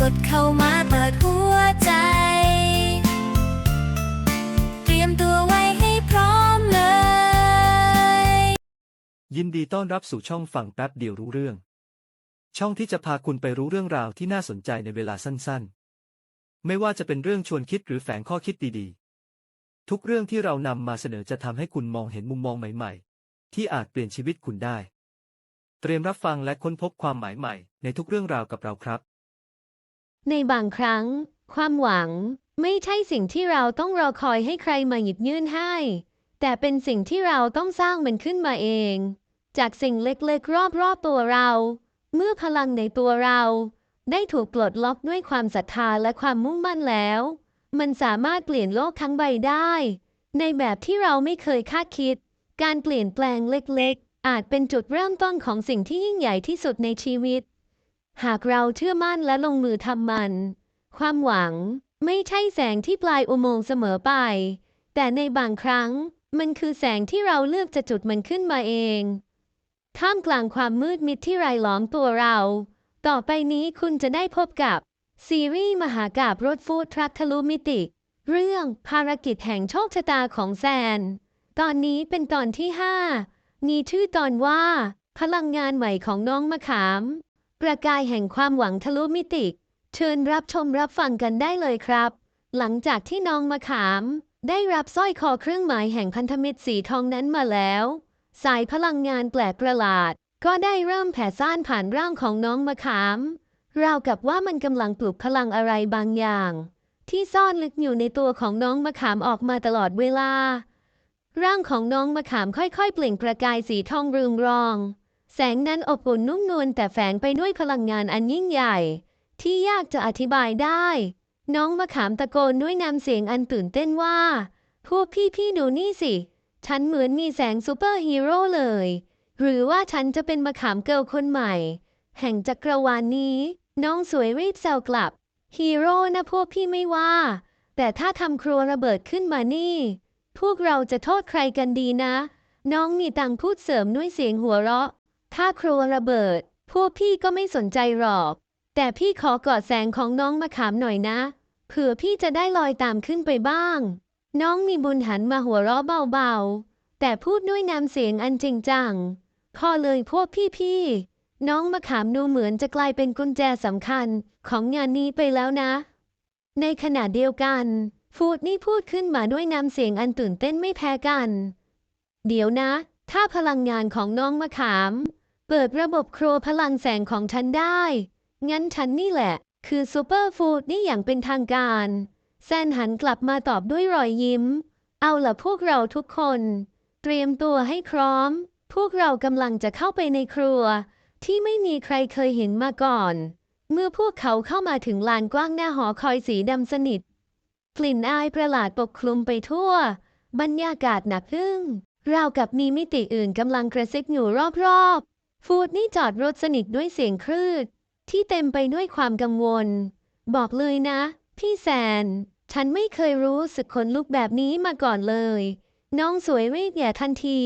กดเข้ามาเปิดหัวใจ เตรียมตัวไว้ให้พร้อมเลย ยินดีต้อนรับสู่ช่องฟังแป๊บเดียวรู้เรื่อง ช่องที่จะพาคุณไปรู้เรื่องราวที่น่าสนใจในเวลาสั้นๆ ไม่ว่าจะเป็นเรื่องชวนคิดหรือแฝงข้อคิดดีๆ ทุกเรื่องที่เรานำมาเสนอจะทำให้คุณมองเห็นมุมมองใหม่ๆ ที่อาจเปลี่ยนชีวิตคุณได้ เตรียมรับฟังและค้นพบความหมายใหม่ในทุกเรื่องราวกับเราครับ ในบางครั้ง ความหวังไม่ใช่สิ่งที่เราต้องรอคอยให้ใครมาหยิบยื่นให้ แต่เป็นสิ่งที่เราต้องสร้างมันขึ้นมาเอง จากสิ่งเล็กๆ รอบๆตัวเรา เมื่อพลังในตัวเรา ได้ถูกปลดล็อกด้วยความศรัทธาและความมุ่งมั่นแล้ว มันสามารถเปลี่ยนโลกทั้งใบได้ ในแบบที่เราไม่เคยคาดคิด การเปลี่ยนแปลงเล็กๆ อาจเป็นจุดเริ่มต้นของสิ่งที่ยิ่งใหญ่ที่สุดในชีวิต หากเราเชื่อมั่นและลงมือทำมัน ความหวังไม่ใช่แสงที่ปลายอุโมงค์เสมอไป แต่ในบางครั้งมันคือแสงที่เราเลือกจะจุดมันขึ้นมาเอง ท่ามกลางความมืดมิดที่รายล้อมตัวเรา ต่อไปนี้คุณจะได้พบกับ ซีรีส์มหากาบรถฟูดทรัคทะลุมิติ เรื่องภารกิจแห่งโชคชะตาของแซน ตอนนี้เป็นตอนที่ 5 มีชื่อตอนว่า พลังงานใหม่ของน้องมะขาม ประกายแห่งความหวังทะลุมิติ เชิญรับชมรับฟังกันได้เลยครับ หลังจากที่น้องมะขาม ได้รับสร้อยคอเครื่องหมายแห่งพันธมิตรสีทองนั้นมาแล้ว สายพลังงานแปลกประหลาด ก็ได้เริ่มแผ่ซ่านผ่านร่างของน้องมะขาม ราวกับว่ามันกำลังปลุกพลังอะไรบางอย่าง ที่ซ่อนลึกอยู่ในตัวของน้องมะขามออกมาตลอดเวลา ร่างของน้องมะขามค่อยๆ เปล่งประกายสีทองรืงรอง แสงนั้นอบอุ่นนุ่มนวลแต่แฝงไปด้วยพลังงานอันยิ่งใหญ่ ที่ยากจะอธิบายได้ น้องมะขามตะโกนด้วยน้ำเสียงอันตื่นเต้นว่า พวกพี่ๆดูนี่สิ ฉันเหมือนมีแสงซูเปอร์ฮีโร่เลย หรือว่าฉันจะเป็นมะขามเกิลคนใหม่ แห่งจักรวาลนี้ น้องสวยรีบแซวกลับ ฮีโร่นะพวกพี่ไม่ว่า แต่ถ้าทำครัวระเบิดขึ้นมานี่ พวกเราจะโทษใครกันดีนะ น้องมีตังพูดเสริมด้วยเสียงหัวเราะ ถ้าครัวระเบิด พวกพี่ก็ไม่สนใจหรอก แต่พี่ขอกอดแสงของน้องมะขามหน่อยนะ เผื่อพี่จะได้ลอยตามขึ้นไปบ้าง น้องมีบุญหันมาหัวเราะเบาๆ แต่พูดด้วยน้ำเสียงอันจริงจังพอเลยพวกพี่ๆ น้องมะขามดูเหมือนจะกลายเป็นกุญแจสำคัญของงานนี้ไปแล้วนะ ในขณะเดียวกัน ฟูดนี่พูดขึ้นมาด้วยน้ำเสียงอันตื่นเต้นไม่แพ้กัน เดี๋ยวนะ ถ้าพลังงานของน้องมะขาม เปิดระบบโครพลังแสงของฉันได้ งั้นฉันนี่แหละ คือซูเปอร์ฟูดนี่อย่างเป็นทางการ แซนหันกลับมาตอบด้วยรอยยิ้ม เอาล่ะพวกเราทุกคน เตรียมตัวให้พร้อม พวกเรากำลังจะเข้าไปในครัว ที่ไม่มีใครเคยเห็นมาก่อน เมื่อพวกเขาเข้ามาถึงลานกว้างหน้าหอคอยสีดำสนิท กลิ่นอายประหลาดปกคลุมไปทั่ว บรรยากาศหนักอึ้งราวกับมีมิติอื่นกำลังกระซิบอยู่รอบๆ ฟูดนี่จอดรถสนิทด้วยเสียงครืด ที่เต็มไปด้วยความกังวล บอกเลยนะ พี่แซน ฉันไม่เคยรู้สึกขนลุกแบบนี้มาก่อนเลย น้องสวยรีบแย่ทันที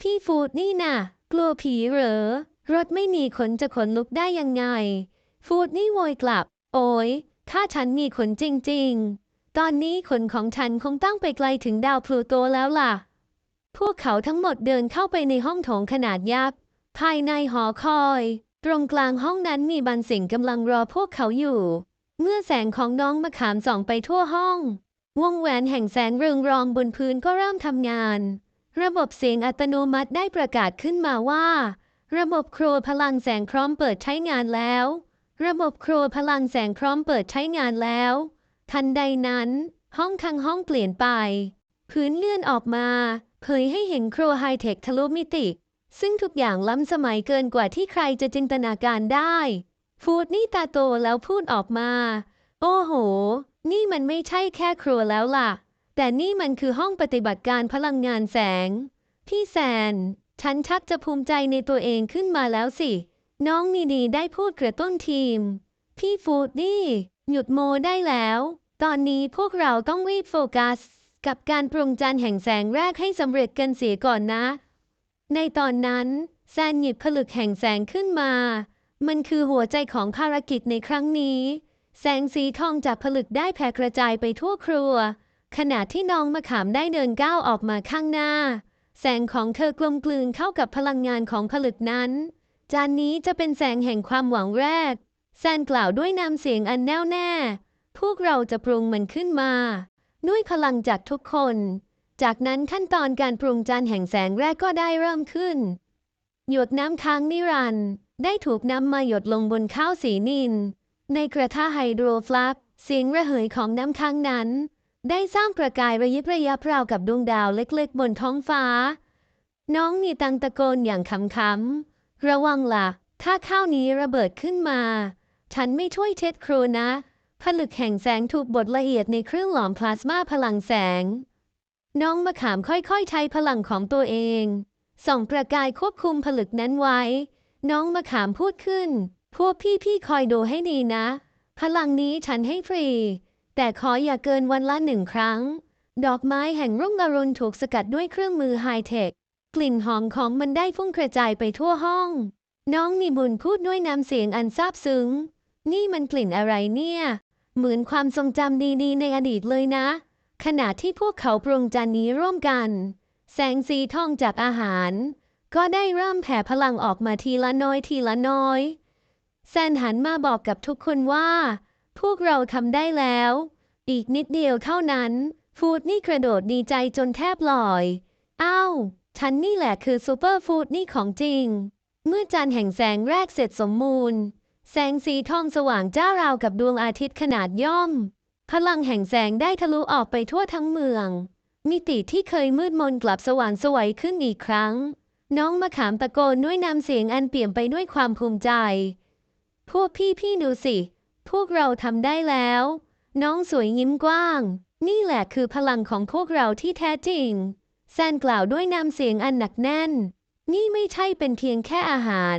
พี่ฟูดนี่น่ะ กลัวผีเหรอ รถไม่มีขนจะขนลุกได้ยังไง ฟูดนี่โวยกลับ โอ้ยถ้าฉันมีขนจริง ๆ ตอนนี้ขนของฉันคงตั้งไปไกลถึงดาวพลูโตแล้วล่ะ พวกเขาทั้งหมดเดินเข้าไปในห้องโถงขนาดยักษ์ ภายในหอคอย ตรงกลางห้องนั้นมีบันสิงกำลังรอพวกเขาอยู่ เมื่อแสงของน้องมะขามส่องไปทั่วห้อง วงแหวนแห่งแสงเรืองรองบนพื้นก็เริ่มทำงาน ระบบเสียงอัตโนมัติได้ประกาศขึ้นมาว่า ระบบครัวพลังแสงพร้อมเปิดใช้งานแล้ว ระบบครัวพลังแสงพร้อมเปิดใช้งานแล้ว ทันใดนั้น ห้องทั้งห้องเปลี่ยนไป พื้นเลื่อนออกมา เผยให้เห็นครัวไฮเทคทะลุมิติ ซึ่งทุกอย่างล้ำสมัยเกินกว่าที่ใครจะจินตนาการได้ ฟูดนี่ตาโตแล้วพูดออกมา โอ้โห นี่มันไม่ใช่แค่ครัวแล้วล่ะ แต่นี่มันคือห้องปฏิบัติการพลังงานแสง พี่แซน ฉันชักจะภูมิใจในตัวเองขึ้นมาแล้วสิ น้องนีดีได้พูดกระตุ้นทีม พี่ฟูดนี่หยุดโมได้แล้ว ตอนนี้พวกเราต้องรีบโฟกัส กับการปรุงจานแห่งแสงแรกให้สำเร็จกันเสียก่อนนะ ในตอนนั้นแซนหยิบผลึกแห่งแสงขึ้นมา มันคือหัวใจของภารกิจในครั้งนี้ แสงสีทองจากผลึกได้แผ่กระจายไปทั่วครัว ขณะที่น้องมะขามได้เดินก้าวออกมาข้างหน้า แสงของเธอกลมกลืนเข้ากับพลังงานของผลึกนั้น จานนี้จะเป็นแสงแห่งความหวังแรก แซนกล่าวด้วยน้ำเสียงอันแน่วแน่ พวกเราจะปรุงมันขึ้นมา ด้วยพลังจากทุกคน จากนั้นขั้นตอนการปรุงจานแห่งแสงแรกก็ได้เริ่มขึ้น หยดน้ำค้างนิรันด์ได้ถูกนำมาหยดลงบนข้าวสีนิน ในกระทะไฮโดรฟลักเสียงระเหยของน้ำค้างนั้น ได้สร้างประกายระยิบระยับราวกับดวงดาวเล็กๆ บนท้องฟ้า น้องนีตังตะโกนอย่างขำๆระวังล่ะ ถ้าข้าวนี้ระเบิดขึ้นมา ฉันไม่ช่วยเช็ดครูนะ ผลึกแห่งแสงถูกบดละเอียดในเครื่องหลอมพลาสมาพลังแสง น้องมะขามค่อยๆ ใช้พลังของตัวเอง ส่องประกายควบคุมผลึกนั้นไว้ น้องมะขามพูดขึ้น พวกพี่ๆคอยดูให้ดีนะ พลังนี้ฉันให้ฟรี แต่ขออย่าเกินวันละหนึ่งครั้ง ดอกไม้แห่งรุ่งอรุณถูกสกัดด้วยเครื่องมือไฮเทค กลิ่นหอมของมันได้ฟุ้งกระจายไปทั่วห้อง น้องมีบุญพูดด้วยน้ำเสียงอันซาบซึ้ง นี่มันกลิ่นอะไรเนี่ย เหมือนความทรงจำดีๆ ในอดีตเลยนะ ขณะที่พวกเขาปรุงจานนี้ร่วมกัน แสงสีทองจากอาหาร ก็ได้เริ่มแผ่พลังออกมาทีละน้อยทีละน้อย แซนหันมาบอกกับทุกคนว่า พวกเราทำได้แล้ว อีกนิดเดียวเท่านั้น ฟูดนี่กระโดดดีใจจนแทบลอย อ้าว ฉันนี่แหละคือซูเปอร์ฟูดนี่ของจริง เมื่อจานแห่งแสงแรกเสร็จสมบูรณ์ แสงสีทองสว่างจ้าราวกับดวงอาทิตย์ขนาดย่อม พลังแห่งแสงได้ทะลุออกไปทั่วทั้งเมือง มิติที่เคยมืดมนกลับสว่างสวัยขึ้นอีกครั้ง น้องมะขามตะโกนด้วยน้ำเสียงอันเปี่ยมไปด้วยความภูมิใจ พวกพี่พี่ๆดูสิ พวกเราทำได้แล้ว น้องสวยยิ้มกว้าง นี่แหละคือพลังของพวกเราที่แท้จริง แซนกล่าวด้วยน้ำเสียงอันหนักแน่น นี่ไม่ใช่เป็นเพียงแค่อาหาร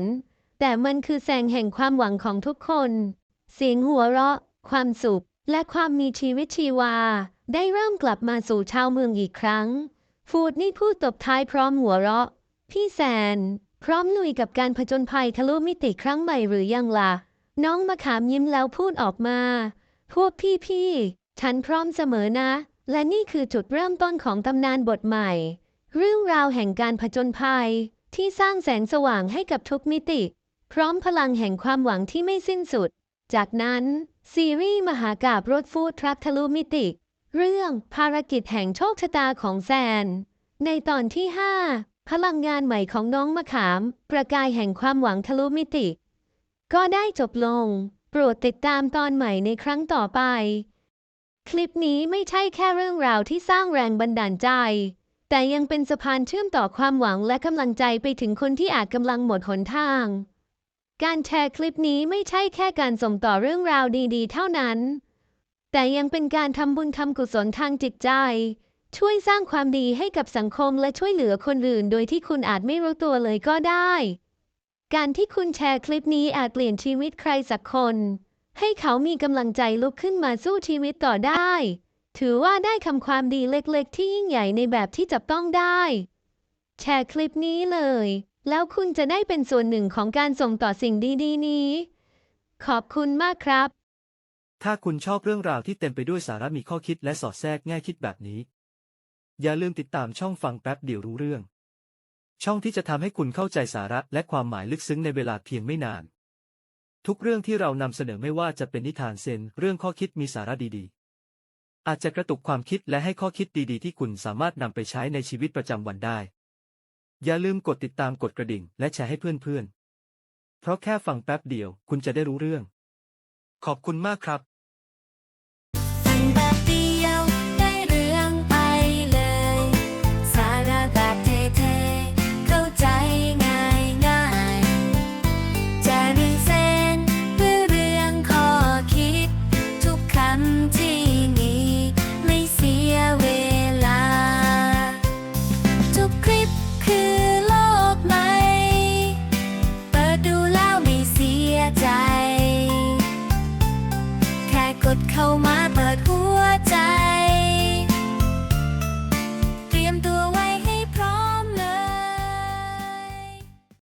แต่มันคือแสงแห่งความหวังของทุกคน เสียงหัวเราะ ความสุข และความมีชีวิตชีวา ได้เริ่มกลับมาสู่ชาวเมืองอีกครั้ง ฟูดนี่พูดตบท้ายพร้อมหัวเราะ พี่แซน พร้อมลุยกับการผจญภัยทะลุมิติครั้งใหม่หรือยังล่ะ น้องมะขามยิ้มแล้วพูดออกมา พวกพี่ๆ ฉันพร้อมเสมอนะ และนี่คือจุดเริ่มต้นของตำนานบทใหม่ เรื่องราวแห่งการผจญภัย ที่สร้างแสงสว่างให้กับทุกมิติ พร้อมพลังแห่งความหวังที่ไม่สิ้นสุด จากนั้น ซีรีส์มหากาบรถฟูดทรัคทะลุมิติ เรื่องภารกิจแห่งโชคชะตาของแซน ในตอนที่ 5 พลังงานใหม่ของน้องมะขาม ประกายแห่งความหวังทะลุมิติ ก็ได้จบลง โปรดติดตามตอนใหม่ในครั้งต่อไป คลิปนี้ไม่ใช่แค่เรื่องราวที่สร้างแรงบันดาลใจ แต่ยังเป็นสะพานเชื่อมต่อความหวังและกำลังใจไปถึงคนที่อาจกำลังหมดหนทาง การแชร์คลิปนี้ไม่ใช่แค่การส่งต่อเรื่องราวดีๆ เท่านั้น แต่ยังเป็นการทำบุญทำกุศลทางจิตใจ ช่วยสร้างความดีให้กับสังคมและช่วยเหลือคนอื่น โดยที่คุณอาจไม่รู้ตัวเลยก็ได้ การที่คุณแชร์คลิปนี้อาจเปลี่ยนชีวิตใครสักคน ให้เขามีกำลังใจลุกขึ้นมาสู้ชีวิตต่อได้ ถือว่าได้คำความดีเล็กๆ ที่ยิ่งใหญ่ในแบบที่จับต้องได้ แชร์คลิปนี้เลย แล้วคุณจะได้เป็นส่วนหนึ่งของการส่งต่อสิ่งดีๆ นี้ ขอบคุณมากครับ ถ้าคุณชอบเรื่องราวที่เต็มไปด้วยสาระมีข้อคิดและสอดแทรกแง่คิดแบบนี้ อย่าลืมติดตามช่องฟังแป๊บเดียวรู้เรื่อง ช่องที่จะทำให้คุณเข้าใจสาระและความหมายลึกซึ้งในเวลาเพียงไม่นาน ทุกเรื่องที่เรานำเสนอไม่ว่าจะเป็นนิทานเซนเรื่องข้อคิดมีสาระดีๆ อาจจะกระตุกความคิดและให้ข้อคิดดีๆ ที่คุณสามารถนำไปใช้ในชีวิตประจำวันได้ อย่าลืมกดติดตามกดกระดิ่ง และแชร์ให้เพื่อนๆ เพราะแค่ฟังแป๊บเดียวคุณจะได้รู้เรื่อง ขอบคุณมากครับ